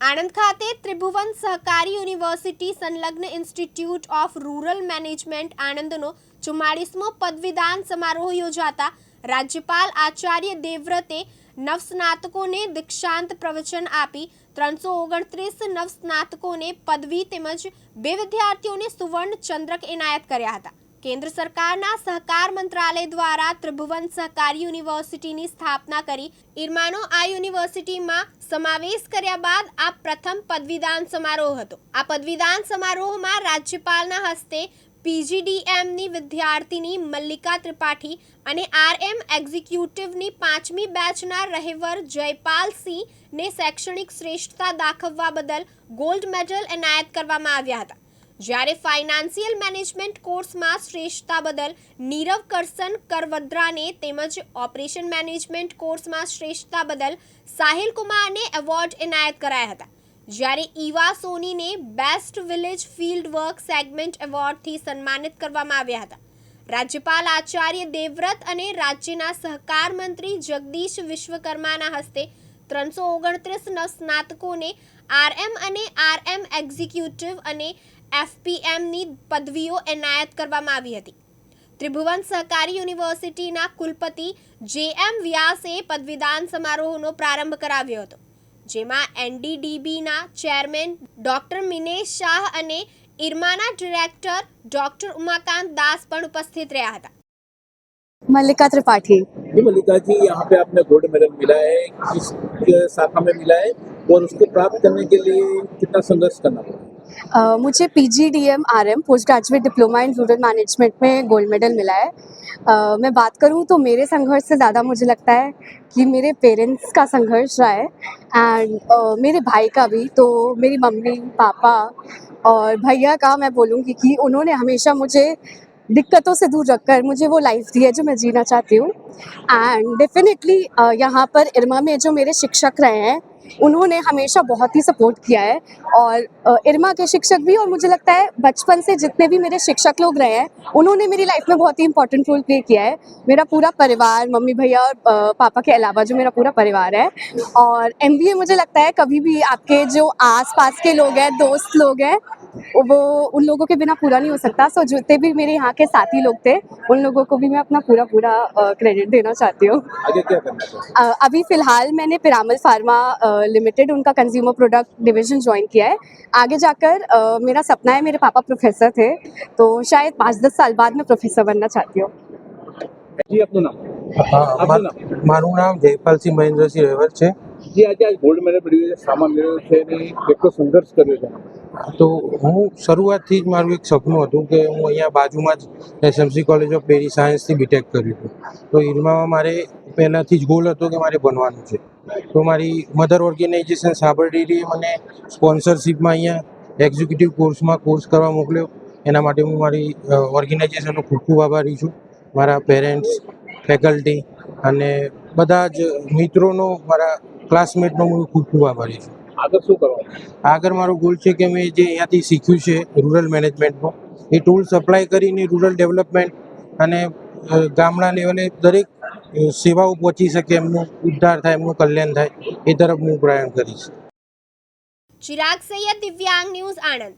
આણંદ ખાતે ત્રિભુવન સહકારી યુનિવર્સિટી સંલગ્ન ઇન્સ્ટિટ્યૂટ ઓફ રૂરલ મેનેજમેન્ટ આણંદનો ચુમ્માળીસમો પદવીદાન સમારોહ યોજાતા રાજ્યપાલ આચાર્ય દેવવ્રતે નવસ્નાતકોને દીક્ષાંત પ્રવચન આપી ત્રણસો ઓગણત્રીસ નવસ્નાતકોને પદવી તેમજ બે વિદ્યાર્થીઓને સુવર્ણ ચંદ્રક એનાયત કર્યા હતા. કેન્દ્ર સરકારના સહકાર મંત્રાલય દ્વારા ત્રિભુવન સહકારી યુનિવર્સિટીની સ્થાપના કરી. ઇરમાનો આ યુનિવર્સિટીમાં સમાવેશ કર્યા બાદ આ પ્રથમ પદવીદાન સમારોહ હતો. આ પદવીદાન સમારોહમાં રાજ્યપાલના હસ્તે પીજીડીએમની વિદ્યાર્થીની મલ્લિકા ત્રિપાઠી અને આરએમ એક્ઝિક્યુટિવની પાંચમી બેચના રહેવર જયપાલસિંહને શૈક્ષણિક શ્રેષ્ઠતા દાખવવા બદલ ગોલ્ડ મેડલ એનાયત કરવામાં આવ્યા હતા. જ્યારે ફાઇનાન્સિયલ મેનેજમેન્ટ કોર્સમાં શ્રેષ્ઠતા બદલ નીરવ કરસન કરવદ્રાને તેમજ ઓપરેશન મેનેજમેન્ટ કોર્સમાં શ્રેષ્ઠતા બદલ સાહિલ કુમારને એવોર્ડ એનાયત કરાયા હતા. જ્યારે Eva સોનીને best village field work segment એવોર્ડથી સન્માનિત કરવામાં આવ્યા હતા. રાજ્યપાલ આચાર્ય દેવવ્રત અને રાજ્યના સહકાર મંત્રી જગદીશ વિશ્વકર્માના હસ્તે ત્રણસો ઓગણત્રીસ સ્નાતકોને આરએમ અને આરએમ એક્ઝિક્યુટિવ અને એફપીએમની પદવીઓ એનાયત કરવામાં આવી હતી ત્રિભુવન સહકારી યુનિવર્સિટીના કુલપતિ જે એમ વ્યાસે પદવીદાન સમારોહનો પ્રારંભ કરાવ્યો હતો જેમાં એનડીડીબીના ચેરમેન ડોક્ટર મિનેશ શાહ અને ઇરમાના ડિરેક્ટર ડોક્ટર ઉમાકાંત દાસ પણ ઉપસ્થિત રહ્યા હતા मल्लिका त्रिपाठी जी मल्लिका जी यहाँ पे आपने गोल्ड मेडल मिला है किस शाखा में मिला है और उसको प्राप्त करने के लिए कितना संघर्ष करना पड़ा मुझे P G D M R M post graduate diploma in rural management में गोल्ड मेडल मिला है। अ, मैं बात करूँ तो मेरे संघर्ष से ज़्यादा मुझे लगता है कि मेरे पेरेंट्स का संघर्ष रहा है। एंड मेरे भाई का भी तो मेरी मम्मी पापा और भैया का मैं बोलूँगी कि उन्होंने हमेशा मुझे दिक्कतों से दूर रखकर मुझे वो लाइफ दी है जो मैं जीना चाहती हूँ। एंड डेफिनेटली यहाँ पर इरमा में जो मेरे शिक्षक रहे हैं उन्होंने हमेशा बहुत ही सपोर्ट किया है। और इरमा के शिक्षक भी, और मुझे लगता है बचपन से जितने भी मेरे शिक्षक लोग रहे हैं, उन्होंने मेरी लाइफ में बहुत ही इंपॉर्टेंट रोल प्ले किया है। मेरा पूरा परिवार, मम्मी भैया और पापा के अलावा जो मेरा पूरा परिवार है। और एमबीए मुझे लगता है कभी भी आपके जो आस पास के लोग हैं, दोस्त लोग हैं वो उन लोगों के बिना पूरा नहीं हो सकता सो जितने भी मेरे यहाँ के साथी लोग थे उन लोगों को भी मैं अपना पूरा पूरा क्रेडिट देना चाहती हूँ आगे क्या करना चाहिए अ, अभी फ़िलहाल मैंने पिरामल फार्मा लिमिटेड उनका कंज्यूमर प्रोडक्ट डिवीज़न ज्वाइन किया है आगे जाकर अ, मेरा सपना है मेरे पापा प्रोफेसर थे तो शायद पाँच दस साल बाद मैं प्रोफेसर बनना चाहती हूँ जी अपना नाम હા આપનું મા- મારું નામ જયપાલસિંહ મહેન્દ્રસિંહ રેવર છે જી આજે આ ગોલ્ડ મેડલ મેળવ્યું છે, સામાન મેળવ્યો છે અને કેટલો સંઘર્ષ કર્યો છે. તો હું શરૂઆતથી જ મારું એક સપનું હતું કે હું અહીંયા બાજુમાં જ એસએમસી કોલેજ ઓફ ડેરી સાયન્સથી બીટેક કર્યું હતું. તો ઈરમામાં મારે પહેલાંથી જ ગોલ હતો કે મારે ભણવાનું છે. તો મારી મધર ઓર્ગેનાઇઝેશન સાબર ડેરીએ મને સ્પોન્સરશિપમાં અહીંયા એક્ઝિક્યુટિવ કોર્સમાં કોર્સ કરવા મોકલ્યો. એના માટે હું મારી ઓર્ગેનાઇઝેશનનો ખૂબ ખૂબ આભારી છું. મારા પેરેન્ટ્સ ફેકલ્ટી અને બધા જ મિત્રોનો મારા ક્લાસમેટનો હું ખૂબ ખૂબ આભારી છું. આગળ શું કરવાનું? આગળ મારો ગોલ છે કે મેં જે અહીંયાથી શીખ્યું છે રૂરલ મેનેજમેન્ટનો એ ટૂલ્સ અપ્લાય કરીને રૂરલ ડેવલપમેન્ટ અને ગામડા લેવલે દરેક સેવાઓ પહોંચી શકે એમનું ઉદ્ધાર થાય એમનું કલ્યાણ થાય એ તરફ હું પ્રયાણ કરીશ. ચિરાગ સૈયદ દિવ્યાંગ ન્યૂઝ આણંદ.